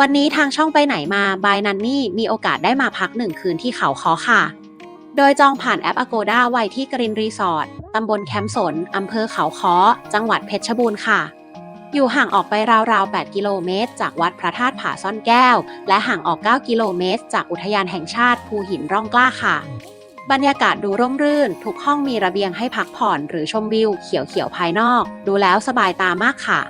วันนี้ทางช่องไปไหนมาบายนันนี่มีโอกาสได้มาพักหนึ่งคืนที่เขาคอค่ะ โดยจองผ่านแอป Agoda ไว้ที่กรินรีสอร์ทตำบลแคมป์สนอำเภอเขาคอจังหวัดเพชรบูรณ์ค่ะ อยู่ห่างออกไปราวๆ 8 กิโลเมตร จากวัดพระธาตุผาซ่อนแก้ว และห่างออก 9 กิโลเมตร จากอุทยานแห่งชาติภูหินร่องกล้าค่ะ บรรยากาศดูร่มรื่น ทุกห้องมีระเบียงให้พักผ่อนหรือชมวิวเขียวๆภายนอก ดูแล้วสบายตามากค่ะ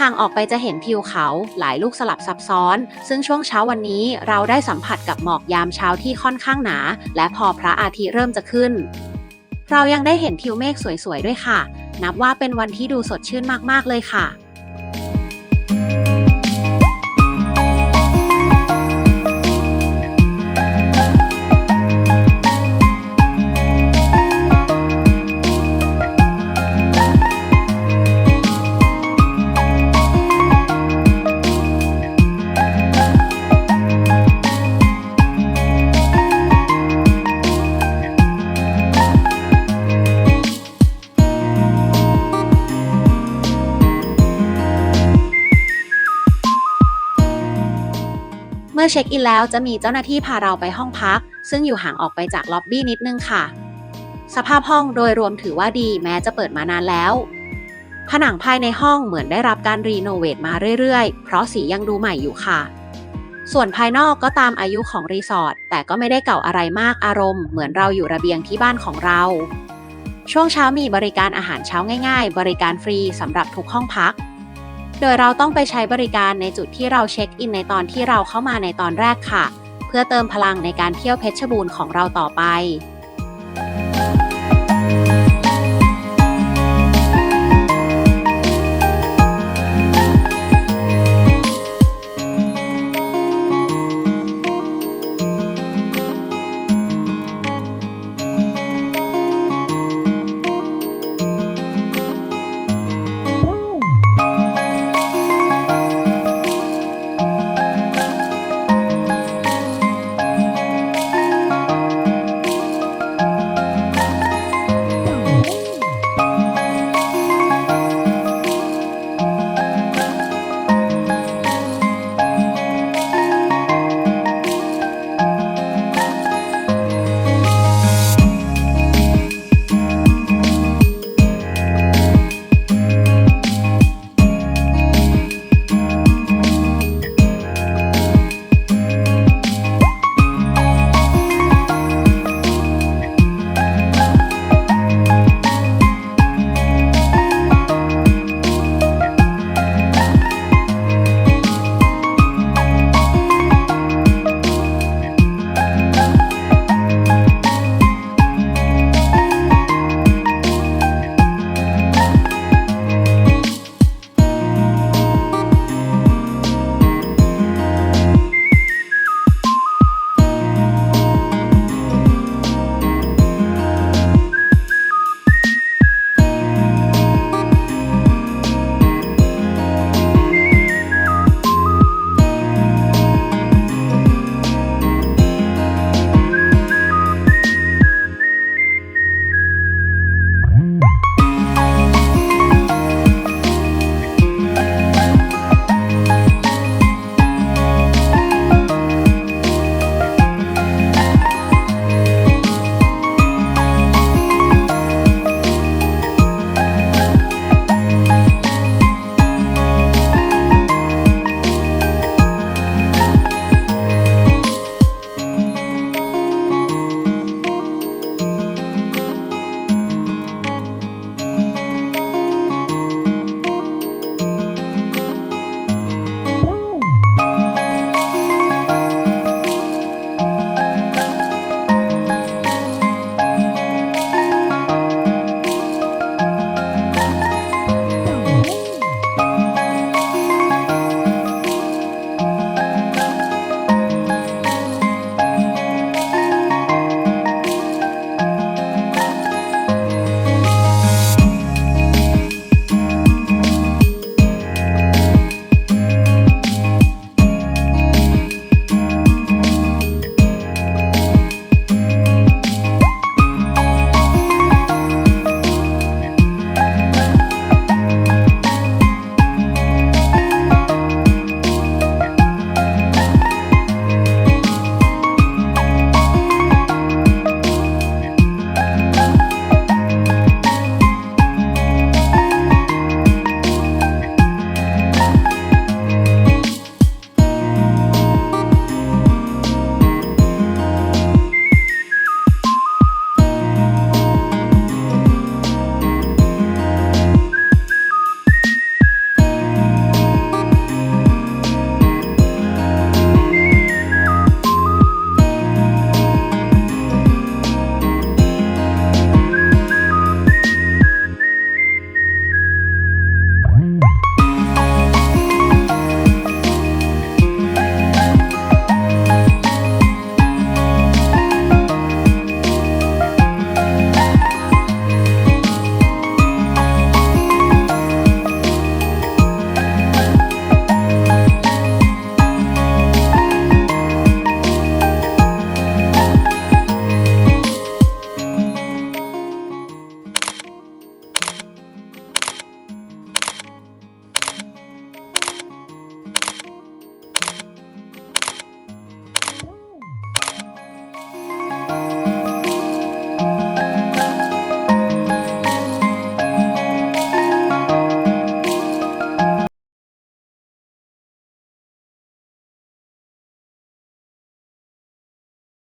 ห่างออกไปจะเห็นทิวเขาหลายลูกสลับซับซ้อน ซึ่งช่วงเช้าวันนี้เราได้สัมผัสกับหมอกยามเช้าที่ค่อนข้างหนา และพอพระอาทิตย์เริ่มจะขึ้น เรายังได้เห็นทิวเมฆสวยๆด้วยค่ะ นับว่าเป็นวันที่ดูสดชื่นมากๆเลยค่ะ มื่อเช็คอินแล้วจะมีเจ้าหน้าที่พาเราไปห้องพัก ซึ่งอยู่ห่างออกไปจากล็อบบี้นิดนึงค่ะ สภาพห้องโดยรวมถือว่าดีแม้จะเปิดมานานแล้ว ผนังภายในห้องเหมือนได้รับการรีโนเวทมาเรื่อยๆ เพราะสียังดูใหม่อยู่ค่ะ ส่วนภายนอกก็ตามอายุของรีสอร์ทแต่ก็ไม่ได้เก่าอะไรมากอารมณ์เหมือนเราอยู่ระเบียงที่บ้านของเรา ช่วงเช้ามีบริการอาหารเช้าง่าย ๆ บริการฟรีสำหรับทุกห้องพัก โดยเราต้องไปใช้บริการในจุดที่เราเช็คอินในตอนที่เราเข้ามาในตอนแรกค่ะ เพื่อเติมพลังในการเที่ยวเพชรบูรณ์ของเราต่อไป